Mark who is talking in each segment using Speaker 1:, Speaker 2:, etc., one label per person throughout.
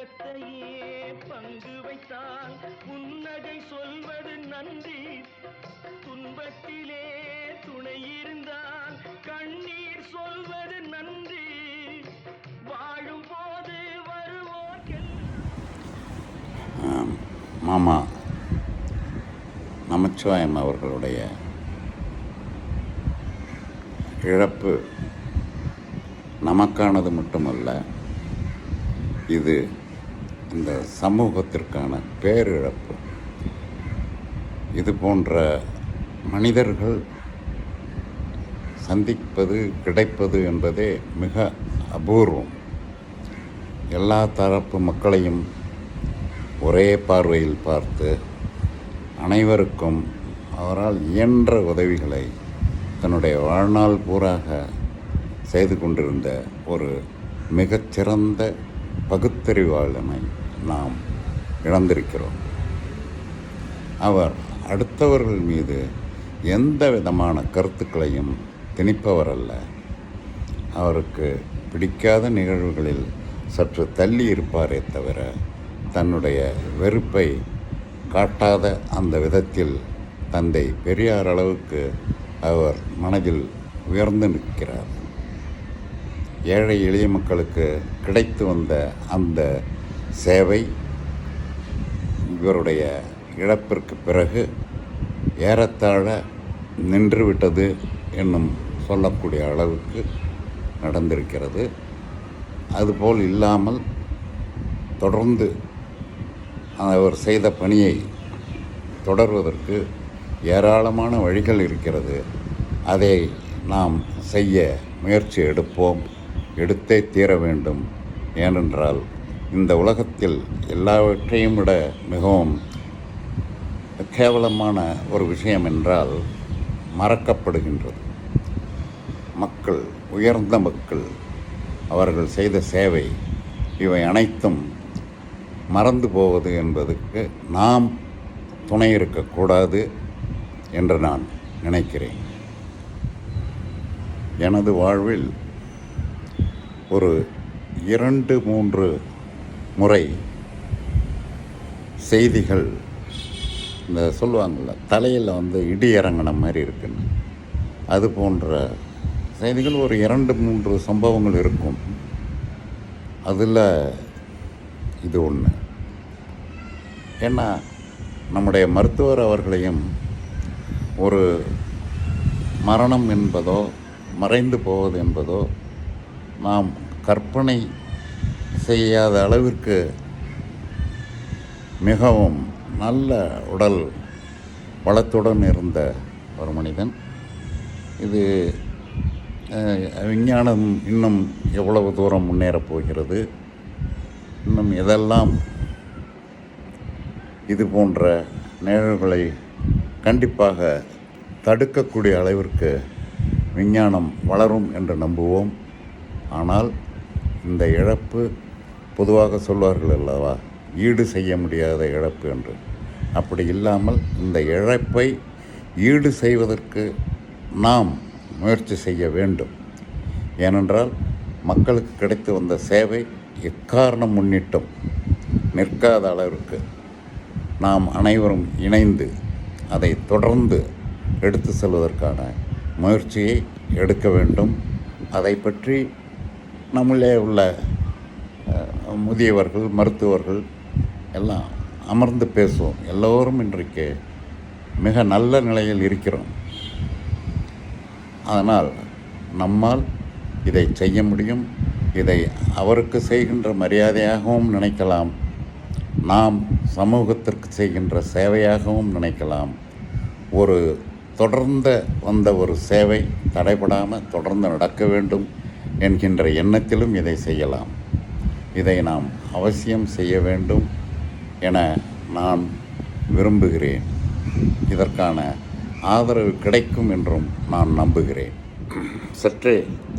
Speaker 1: இன்பத்தையே பங்கு வைத்தால் புன்னகை சொல்வது நன்றி. துன்பத்திலே துணை இருந்தால் கண்ணீர் சொல்வது நன்றி. வாழும் போது வருவோர்க்கெல்லாம்
Speaker 2: மாமா நமச்சிவாயம் அவர்களுடைய இழப்பு நமக்கானது மட்டுமல்ல இது இந்த சமூகத்திற்கான பேரிழப்பு. இது போன்ற மனிதர்கள் சந்திப்பது கிடைப்பது என்பதே மிக அபூர்வம். எல்லா தரப்பு மக்களையும் ஒரே பார்வையில் பார்த்து அனைவருக்கும் அவரால் இயன்ற உதவிகளை தன்னுடைய வாழ்நாள் பூராக செய்து கொண்டிருந்த ஒரு மிகச்சிறந்த பகுத்தறிவாளனை நாம் இழந்திருக்கிறோம். அவர் அடுத்தவர்கள் மீது எந்த விதமான கருத்துக்களையும் திணிப்பவர் அல்ல அவருக்கு பிடிக்காத நிகழ்வுகளில் சற்று தள்ளி இருப்பாரே தவிர தன்னுடைய வெறுப்பை காட்டாத அந்த விதத்தில் தந்தை பெரியார் அளவுக்கு அவர் மனதில் உயர்ந்து நிற்கிறார். ஏழை எளிய மக்களுக்கு கிடைத்து வந்த அந்த சேவை இவருடைய இழப்பிற்கு பிறகு ஏறத்தாழ நின்றுவிட்டது என்னும் சொல்லக்கூடிய அளவுக்கு நடந்திருக்கிறது. அதுபோல் இல்லாமல் தொடர்ந்து அவர் செய்த பணியை தொடர்வதற்கு ஏராளமான வழிகள் இருக்கிறது. அதை நாம் செய்ய முயற்சி எடுப்போம். எடுத்தே தீர வேண்டும். ஏனென்றால் இந்த உலகத்தில் எல்லாவற்றையும் விட மிகவும் கேவலமான ஒரு விஷயம் என்றால் மறக்கப்படுகின்றது. மக்கள் உயர்ந்த மக்கள் அவர்கள் செய்த சேவை இவை அனைத்தும் மறந்து போவது என்பதற்கு நாம் துணை இருக்கக்கூடாது என்று நான் நினைக்கிறேன். எனது வாழ்வில் ஒரு இரண்டு மூன்று முறை செய்திகள் இந்த சொல்லுவாங்கள்ல தலையில் வந்து இடி இறங்கின மாதிரி இருக்குன்னு அது போன்ற செய்திகள் ஒரு இரண்டு மூன்று சம்பவங்கள் இருக்கும். அதில் இது ஒன்று ஏன்னா நம்முடைய மருத்துவர் அவர்களையும் ஒரு மரணம் என்பதோ மறைந்து போவது என்பதோ நாம் கற்பனை செய்யாத அளவிற்கு மிகவும் நல்ல உடல் வளத்துடன் இருந்த ஒரு மனிதன். இது விஞ்ஞானம் இன்னும் எவ்வளவு தூரம் முன்னேறப் போகிறது? இன்னும் எதெல்லாம் இது போன்ற நிகழ்வுகளை கண்டிப்பாக தடுக்கக்கூடிய அளவிற்கு விஞ்ஞானம் வளரும் என்று நம்புவோம். ஆனால் இந்த இழப்பு பொதுவாக சொல்வார்கள் அல்லவா? ஈடு செய்ய முடியாத இழப்பு என்று. அப்படி இல்லாமல் இந்த இழப்பை ஈடு செய்வதற்கு நாம் முயற்சி செய்ய வேண்டும். ஏனென்றால் மக்களுக்கு கிடைத்து வந்த சேவை எக்காரணம் முன்னிட்டும் நிற்காத அளவிற்கு நாம் அனைவரும் இணைந்து அதை தொடர்ந்து எடுத்து செல்வதற்கான முயற்சியை எடுக்க வேண்டும். அதை பற்றி நம்மளே உள்ள முதியவர்கள் மருத்துவர்கள் எல்லாம் அமர்ந்து பேசுவோம். எல்லோரும் இன்றைக்கு மிக நல்ல நிலையில் இருக்கிறோம். அதனால் நம்மால் இதை செய்ய முடியும் இதை அவருக்கு செய்கின்ற மரியாதையாகவும் நினைக்கலாம் நாம் சமூகத்திற்கு செய்கின்ற சேவையாகவும் நினைக்கலாம். ஒரு தொடர்ந்த வந்த ஒரு சேவை தடைபடாமல் தொடர்ந்து நடக்க வேண்டும். என்கின்ற எண்ணத்திலும் இதை செய்யலாம். இதை நாம் அவசியம் செய்ய வேண்டும் என நான் விரும்புகிறேன். இதற்கான ஆதரவு கிடைக்கும் என்றும் நான் நம்புகிறேன். சற்றே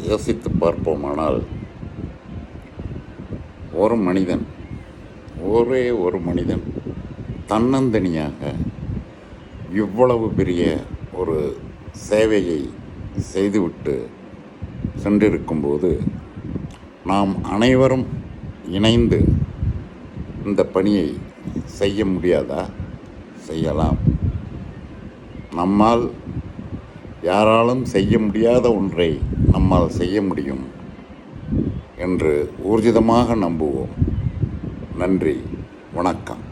Speaker 2: யோசித்து பார்ப்போமானால் ஒரு மனிதன் ஒரே ஒரு மனிதன் தன்னந்தனியாக இவ்வளவு பெரிய ஒரு சேவையை செய்துவிட்டு சென்றிருக்கும்போது நாம் அனைவரும் இணைந்து இந்த பணியை செய்ய முடியாதா? செய்யலாம். நம்மால் யாராலும் செய்ய முடியாத ஒன்றை நம்மால் செய்ய முடியும் என்று ஊர்ஜிதமாக நம்புவோம். நன்றி. வணக்கம்.